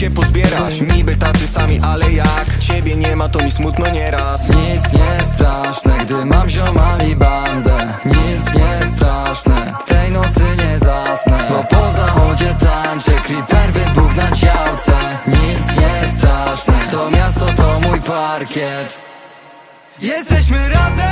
się pozbierać. Niby tacy sami, ale jak? Ciebie nie ma, to mi smutno nieraz. Nic nie straszne, gdy mam ziomali bandę. Nic nie straszne, tej nocy nie zasnę. Bo po zachodzie tańczę, creeper wybuch na działce. Nic nie straszne, to miasto to mój parkiet. Jesteśmy razem!